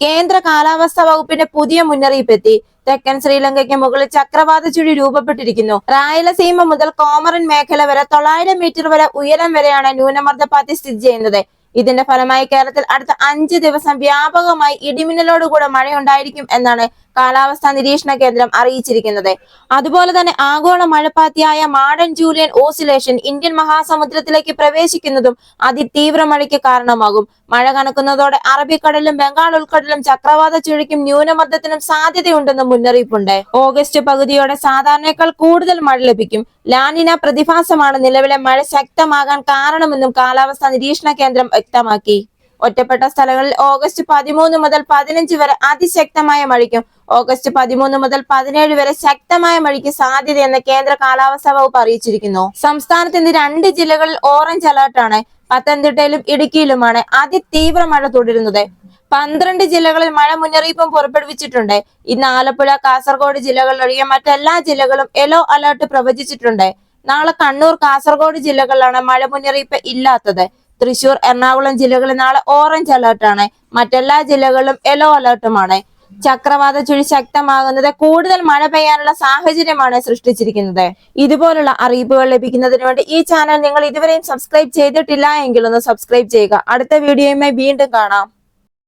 കേന്ദ്ര കാലാവസ്ഥാ വകുപ്പിന്റെ പുതിയ മുന്നറിയിപ്പ് എത്തി തെക്കൻ ശ്രീലങ്കയ്ക്ക് മുകളിൽ ചക്രവാത ചുഴി രൂപപ്പെട്ടിരിക്കുന്നു. റായലസീമ മുതൽ കോമറൻ മേഖല വരെ തൊള്ളായിരം മീറ്റർ വരെ ഉയരം വരെയാണ് ന്യൂനമർദ്ദപാത്തി സ്ഥിതി ചെയ്യുന്നത്. ഇതിന്റെ ഫലമായി കേരളത്തിൽ അടുത്ത അഞ്ച് ദിവസം വ്യാപകമായി ഇടിമിന്നലോടുകൂടെ മഴയുണ്ടായിരിക്കും എന്നാണ് കാലാവസ്ഥാ നിരീക്ഷണ കേന്ദ്രം അറിയിച്ചിരിക്കുന്നത്. അതുപോലെ തന്നെ ആഗോള മഴപ്പാത്തിയായ മാഡൻ ജൂലിയൻ ഓസിലേഷൻ ഇന്ത്യൻ മഹാസമുദ്രത്തിലേക്ക് പ്രവേശിക്കുന്നതും അതിതീവ്ര മഴയ്ക്ക് കാരണമാകും. മഴ കണക്കുന്നതോടെ അറബിക്കടലിലും ബംഗാൾ ഉൾക്കടലിലും ചക്രവാത ചുഴിക്കും ന്യൂനമർദ്ദത്തിനും സാധ്യതയുണ്ടെന്ന് മുന്നറിയിപ്പുണ്ട്. ഓഗസ്റ്റ് പകുതിയോടെ സാധാരണയേക്കാൾ കൂടുതൽ മഴ ലഭിക്കും. ലാനിന പ്രതിഭാസമാണ് നിലവിലെ മഴ ശക്തമാകാൻ കാരണമെന്നും കാലാവസ്ഥാ നിരീക്ഷണ കേന്ദ്രം വ്യക്തമാക്കി. ഒറ്റപ്പെട്ട സ്ഥലങ്ങളിൽ ഓഗസ്റ്റ് പതിമൂന്ന് മുതൽ പതിനഞ്ച് വരെ അതിശക്തമായ മഴയ്ക്കും. ഓഗസ്റ്റ് പതിമൂന്ന് മുതൽ പതിനേഴ് വരെ ശക്തമായ മഴയ്ക്ക് സാധ്യതയെന്ന് കേന്ദ്ര കാലാവസ്ഥാ വകുപ്പ് അറിയിച്ചിരിക്കുന്നു. സംസ്ഥാനത്ത് ഇന്ന് രണ്ട് ജില്ലകളിൽ ഓറഞ്ച് അലർട്ടാണ്. പത്തനംതിട്ടയിലും ഇടുക്കിയിലുമാണ് അതിതീവ്ര മഴ തുടരുന്നത്. പന്ത്രണ്ട് ജില്ലകളിൽ മഴ മുന്നറിയിപ്പും പുറപ്പെടുവിച്ചിട്ടുണ്ട്. ഇന്ന് ആലപ്പുഴ കാസർഗോഡ് ജില്ലകളിലൊഴികെ മറ്റെല്ലാ ജില്ലകളും യെല്ലോ അലർട്ട് പ്രവചിച്ചിട്ടുണ്ട്. നാളെ കണ്ണൂർ കാസർഗോഡ് ജില്ലകളിലാണ് മഴ മുന്നറിയിപ്പ് ഇല്ലാത്തത്. തൃശൂർ എറണാകുളം ജില്ലകളിൽ നാളെ ഓറഞ്ച് അലർട്ടാണ് മറ്റെല്ലാ ജില്ലകളിലും യെല്ലോ അലർട്ടുമാണ് ചക്രവാത ചുഴി ശക്തമാകുന്നത് കൂടുതൽ മഴ പെയ്യാനുള്ള സാഹചര്യമാണ് സൃഷ്ടിച്ചിരിക്കുന്നത്. ഇതുപോലുള്ള അറിയിപ്പുകൾ ലഭിക്കുന്നതിന് വേണ്ടി ഈ ചാനൽ നിങ്ങൾ ഇതുവരെയും സബ്സ്ക്രൈബ് ചെയ്തിട്ടില്ല എങ്കിൽ ഒന്ന് സബ്സ്ക്രൈബ് ചെയ്യുക. അടുത്ത വീഡിയോയുമായി വീണ്ടും കാണാം.